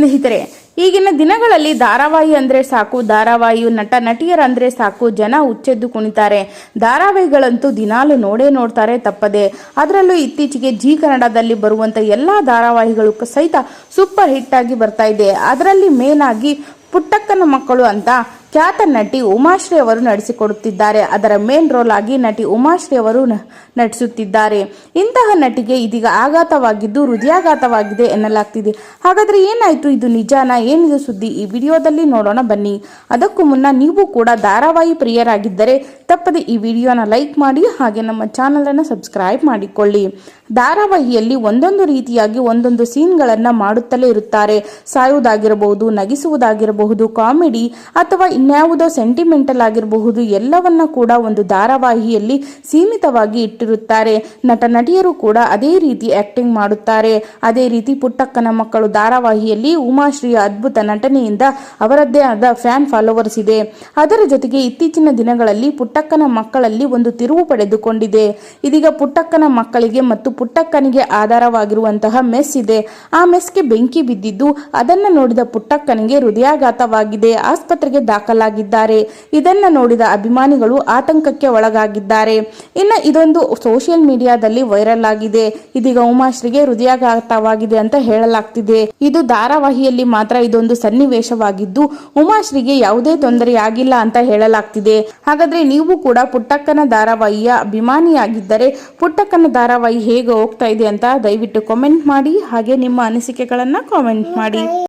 ಸ್ನೇಹಿತರೆ, ಈಗಿನ ದಿನಗಳಲ್ಲಿ ಧಾರಾವಾಹಿ ಅಂದ್ರೆ ಸಾಕು ಧಾರಾವಾಹಿ ನಟ ನಟಿಯರಂದರೆ ಸಾಕು, ಜನ ಹುಚ್ಚೆದ್ದು ಕುಣಿತಾರೆ. ಧಾರಾವಾಹಿಗಳಂತೂ ದಿನಾಲು ನೋಡೇ ನೋಡ್ತಾರೆ ತಪ್ಪದೆ. ಅದರಲ್ಲೂ ಇತ್ತೀಚೆಗೆ ಜಿ ಕನ್ನಡದಲ್ಲಿ ಬರುವಂತ ಎಲ್ಲಾ ಧಾರಾವಾಹಿಗಳು ಸಹಿತ ಸೂಪರ್ ಹಿಟ್ ಆಗಿ ಬರ್ತಾ ಇದೆ. ಅದರಲ್ಲಿ ಮೇನ್ ಆಗಿ ಪುಟ್ಟಕ್ಕನ ಮಕ್ಕಳು ಅಂತ ಖ್ಯಾತ ನಟಿ ಉಮಾಶ್ರೀ ಅವರು ನಡೆಸಿಕೊಡುತ್ತಿದ್ದಾರೆ. ಅದರ ಮೇನ್ ರೋಲ್ ಆಗಿ ನಟಿ ಉಮಾಶ್ರೀ ಅವರು ನಟಿಸುತ್ತಿದ್ದಾರೆ. ಇಂತಹ ನಟಿಗೆ ಇದೀಗ ಆಘಾತವಾಗಿದ್ದು ಹೃದಯಾಘಾತವಾಗಿದೆ ಎನ್ನಲಾಗ್ತಿದೆ. ಹಾಗಾದ್ರೆ ಏನಾಯ್ತು? ಇದು ನಿಜಾನ? ಏನಿದು ಸುದ್ದಿ? ಈ ವಿಡಿಯೋದಲ್ಲಿ ನೋಡೋಣ ಬನ್ನಿ. ಅದಕ್ಕೂ ಮುನ್ನ ನೀವು ಕೂಡ ಧಾರಾವಾಹಿ ಪ್ರಿಯರಾಗಿದ್ದರೆ ತಪ್ಪದೆ ಈ ವಿಡಿಯೋನ ಲೈಕ್ ಮಾಡಿ ಹಾಗೆ ನಮ್ಮ ಚಾನಲನ್ನು ಸಬ್ಸ್ಕ್ರೈಬ್ ಮಾಡಿಕೊಳ್ಳಿ. ಧಾರಾವಾಹಿಯಲ್ಲಿ ಒಂದೊಂದು ರೀತಿಯಾಗಿ ಒಂದೊಂದು ಸೀನ್ಗಳನ್ನು ಮಾಡುತ್ತಲೇ ಇರುತ್ತಾರೆ. ಸಾಯುವುದಾಗಿರಬಹುದು, ನಗಿಸುವುದಾಗಿರಬಹುದು, ಕಾಮಿಡಿ ಅಥವಾ ಇನ್ಯಾವುದೋ ಸೆಂಟಿಮೆಂಟಲ್ ಆಗಿರಬಹುದು, ಎಲ್ಲವನ್ನ ಕೂಡ ಒಂದು ಧಾರಾವಾಹಿಯಲ್ಲಿ ಸೀಮಿತವಾಗಿ ಇಟ್ಟಿರುತ್ತಾರೆ. ನಟ, ನಟಿಯರು ಕೂಡ ಅದೇ ರೀತಿ ಆಕ್ಟಿಂಗ್ ಮಾಡುತ್ತಾರೆ. ಅದೇ ರೀತಿ ಪುಟ್ಟಕ್ಕನ ಮಕ್ಕಳು ಧಾರಾವಾಹಿಯಲ್ಲಿ ಉಮಾಶ್ರೀಯ ಅದ್ಭುತ ನಟನೆಯಿಂದ ಅವರದ್ದೇ ಆದ ಫ್ಯಾನ್ ಫಾಲೋವರ್ಸ್ ಇದೆ. ಅದರ ಜೊತೆಗೆ ಇತ್ತೀಚಿನ ದಿನಗಳಲ್ಲಿ ಪುಟ್ಟಕ್ಕನ ಮಕ್ಕಳಲ್ಲಿ ಒಂದು ತಿರುವು ಪಡೆದುಕೊಂಡಿದೆ. ಇದೀಗ ಪುಟ್ಟಕ್ಕನ ಮಕ್ಕಳಿಗೆ ಮತ್ತು ಪುಟ್ಟಕ್ಕನಿಗೆ ಆಧಾರವಾಗಿರುವಂತಹ ಮೆಸ್ ಇದೆ. ಆ ಮೆಸ್ಗೆ ಬೆಂಕಿ ಬಿದ್ದಿದ್ದು ಅದನ್ನ ನೋಡಿದ ಪುಟ್ಟಕ್ಕನಿಗೆ ಹೃದಯಾಘಾತವಾಗಿದೆ. ಆಸ್ಪತ್ರೆಗೆ ದಾಖಲಾಗಿದ್ದಾರೆ. ಇದನ್ನ ನೋಡಿದ ಅಭಿಮಾನಿಗಳು ಆತಂಕಕ್ಕೆ ಒಳಗಾಗಿದ್ದಾರೆ. ಇನ್ನು ಇದೊಂದು ಸೋಷಿಯಲ್ ಮೀಡಿಯಾದಲ್ಲಿ ವೈರಲ್ ಆಗಿದೆ. ಇದೀಗ ಉಮಾಶ್ರೀಗೆ ಹೃದಯಾಘಾತವಾಗಿದೆ ಅಂತ ಹೇಳಲಾಗ್ತಿದೆ. ಇದು ಧಾರಾವಾಹಿಯಲ್ಲಿ ಮಾತ್ರ ಇದೊಂದು ಸನ್ನಿವೇಶವಾಗಿದ್ದು, ಉಮಾಶ್ರೀಗೆ ಯಾವುದೇ ತೊಂದರೆ ಆಗಿಲ್ಲ ಅಂತ ಹೇಳಲಾಗ್ತಿದೆ. ಹಾಗಾದ್ರೆ ನೀವು ಕೂಡ ಪುಟ್ಟಕ್ಕನ ಧಾರಾವಾಹಿಯ ಅಭಿಮಾನಿಯಾಗಿದ್ದರೆ ಪುಟ್ಟಕ್ಕನ ಧಾರಾವಾಹಿ ಹೇಗೆ ಹೋಗ್ತಾ ಇದೆ ಅಂತ ದಯವಿಟ್ಟು ಕಾಮೆಂಟ್ ಮಾಡಿ ಹಾಗೆ ನಿಮ್ಮ ಅನಿಸಿಕೆಗಳನ್ನು ಕಾಮೆಂಟ್ ಮಾಡಿ.